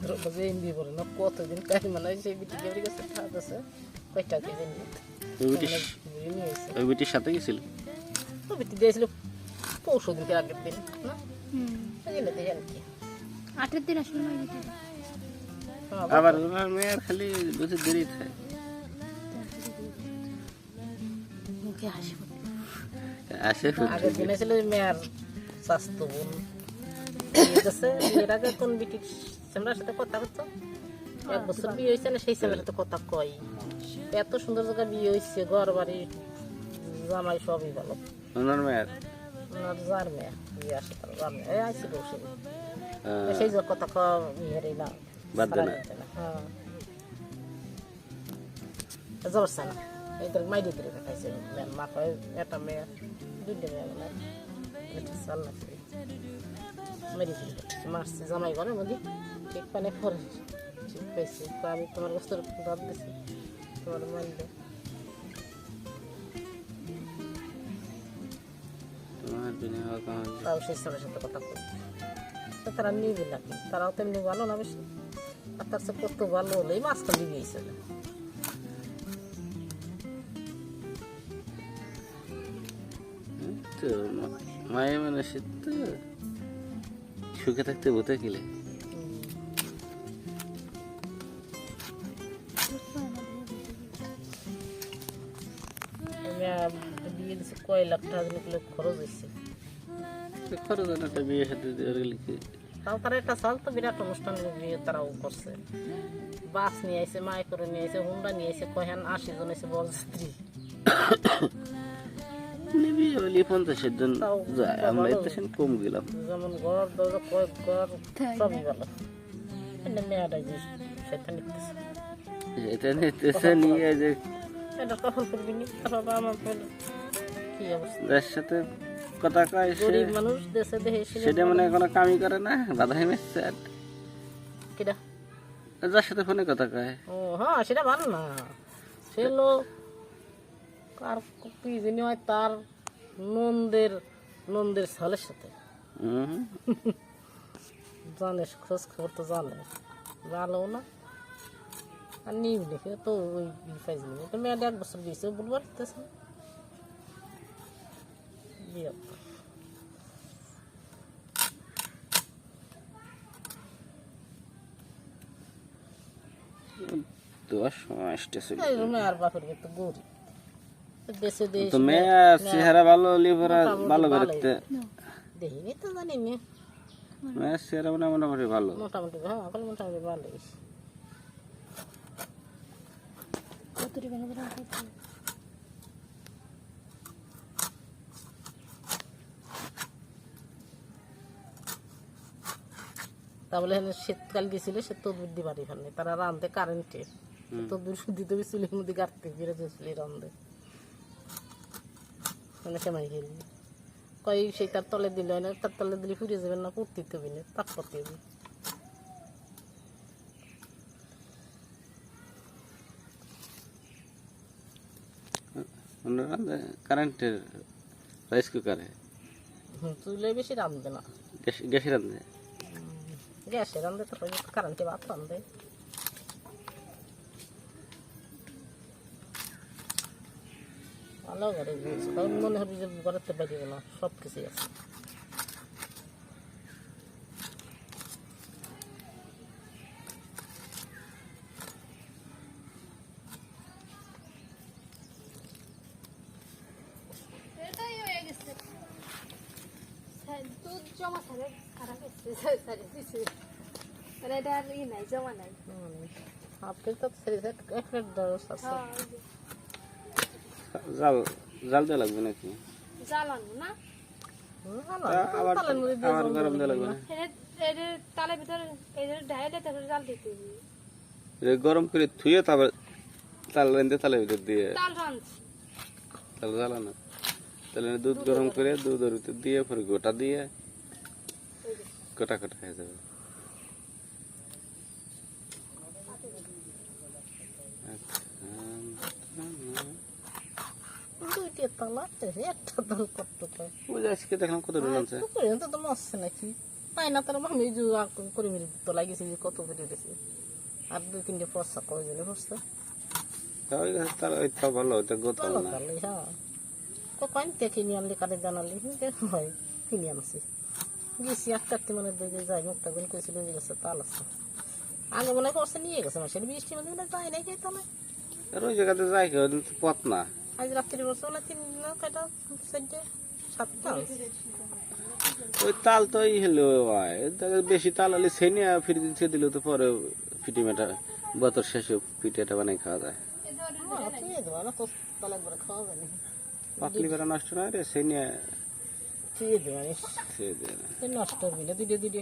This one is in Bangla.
রোববার যে এমবি বলে না কতদিন কাজ মানে সেই বিটি কেবরি কাছে খাওয়া আছে। কয়টা কে জানি। ওই বিটির ওই সাথে গেছিল? তো বিটি দিয়েছিল পরশু দিনকে আগের দিন না? হুম। দিয়ে কি। আটের দিন আসলে হ্যাঁ, আবার ওনার মেয়ের খালি বুঝে দেরি থাকে মুখে হাসি আসে আগের দিন ছিল মেয়ার স্বাস্থ্য বোন। গেছে এর আগে কোন বিটির স্যামরার সাথে কথা হতো এক বছর বিয়ে হয়েছে না সেই স্যামের সাথে কথা কই? এত সুন্দর জায়গা বিয়ে হয়েছে ঘর বাড়ি জামাই সবই ভালো। ওনার মেয়ের ওনার যার মেয়ে বিয়ে আসে তার যার মেয়ে। এই আইসি বসে সেই যে কথা মেরে না বাদ দে না। হ্যাঁ। জবরছে না এদের মাইডি করে খাইছে। মেয়ের মা কয় একটা মেয়ে দুইটা মেয়ে মানে। এটা চাল না মেরি করে মারছে জামাই ঘরে মধ্যে। ঠিক পানে পরে ঠিক পাইছে। আমি তোমার গোস্তর দাঁত দিছি তোমার বিনা তাও সেই ছেলের সাথে কথা বলি তারা নিবে নাকি তারাও তেমনি ভালো না বেশি। আর তার সাথে কত ভালো হলো এই মাঝখান দিয়ে গিয়েছিল তো মায়ের সুখে থাকতে ভূতে কিলে খরচ হয়েছে খরচ হয় বিয়ে সাথে তাও তারা একটা তো বিরাট অনুষ্ঠান বিয়ে তারাও করছে বাস নিয়ে আইছে মায় নিয়ে আইছে হুন্ডা নিয়ে আইছে কহেন আশি জন এসে বরযাত্রী কম গেলাম যেমন ঘর দরজা কয়েক ঘর। সবই নিতেছে নিতেছে নিয়ে যে এটা কখন করবি নি? তারপর আমার বলে, কি অবস্থা? সাথে কথা কয় গরিব মানুষ দেশে সেটা মানে কোনো কামই করে না মেসছে আর যার সাথে ফোনে কথা কয়। ও হ্যাঁ সেটা ভালো না। সে লোক কার কি হয় তার নন্দের নন্দের ছেলের সাথে। হুম। জানে খোঁজ খবর তো জানে। ভালো না? আর নিবি দেখে তো ওই পাইজ নিবি তো মেয়েটা এক বছর দিয়েছে বলবার দিতেছে। দশ মাস ছিল আর বাপের তো গরিব দেশে দেশ তো মেয়ে চেহারা ভালো হলি ভালো করতে। দেখিনি তো জানি মেয়ে। মেয়ের চেহারা মানে মোটামুটি ভালো। মোটামুটি হ্যাঁ মোটামুটি ভালো টাকা করে তাহলে এখানে শীতকাল গেছিল সে তদবির দি বাড়ি ফেলে তারা রান্ধে কারেন্টে তদবির দিতে হবে চুলের মধ্যে গাড়তে বেড়ে চুলি রান্ধে মানে কেমন গেলি। কই সেই তার তলে দিলে হয় না তার তলে দিলে ফুরিয়ে যাবেন না কুর্তি তবে না তাপ করতে হবে। ওনারা কারেন্টের রাইস কুকারে চুলে বেশি রাঁধবে না। গ্যাস রাঁধবে? গ্যাসে রাঁধবে তারপরে কারেন্টে ভাত রাঁধবে। ভালো করে মনে হবে যে ঘরেতে বাইরে না সব কিছুই আছে এটাই হয়ে গেছে দুধ জমা থাকে খারাপ হচ্ছে সারে দিছে মানে এটা আর ই নাই জমা নাই আপনি তো সেরে সেট একটা দরস আছে হ্যাঁ, ওই যে জাল জাল দেওয়া লাগবে নাকি জ্বালানো না না না আবার তালের মধ্যে দিয়ে আবার জল গরম দিলে দেওয়া লাগবে না এটা এটা তালের ভিতরে এই যে ঢাইলে তারপরে জাল দিতে হবে এটা গরম করে ধুয়ে তারপর তাল রেঁধে তালের ভিতর দিয়ে তাল রাঁধছি তাহলে জ্বালানো তাহলে দুধ গরম করে দুধের ভিতর দিয়ে পরে গোটা দিয়ে গোটা গোটা হয়ে যাবে? দেখলাম কত মারছে নাকি পাই না তার আমি করে মেরে তো লাগিয়েছি কত করে দিয়েছি আর দুই তিনটে পয়সা কয় জনে পয়সা তা ওই গাছ তার ওই তো ভালো ওইটা গোতাল না। হ্যাঁ। কখন আনলি কারে জানালি? হয় কিনে আনছি। গেছি একটা মানে দিকে যাই মুখটা করেছিল যে গেছে তাল আছে আগে মনে করছে নিয়ে গেছে আমার সেটা বৃষ্টি মধ্যে যাই নাই আর ওই জায়গাতে যাই কেউ পথ না আজ রাত্রি বসে তিন না কয়টা চারটে সাতটা ওই তাল তো এই হলো বেশি তাল হলে সেনিয়া ফিরে দিতে দিল তো পরে পিটি মেটা বতর শেষে পিঠেটা বানাই খাওয়া যায় পাকলি বেড়া নষ্ট না রে সেনিয়া তুই দেয় খেয়ে দেয়। নষ্ট হবি না দুইটা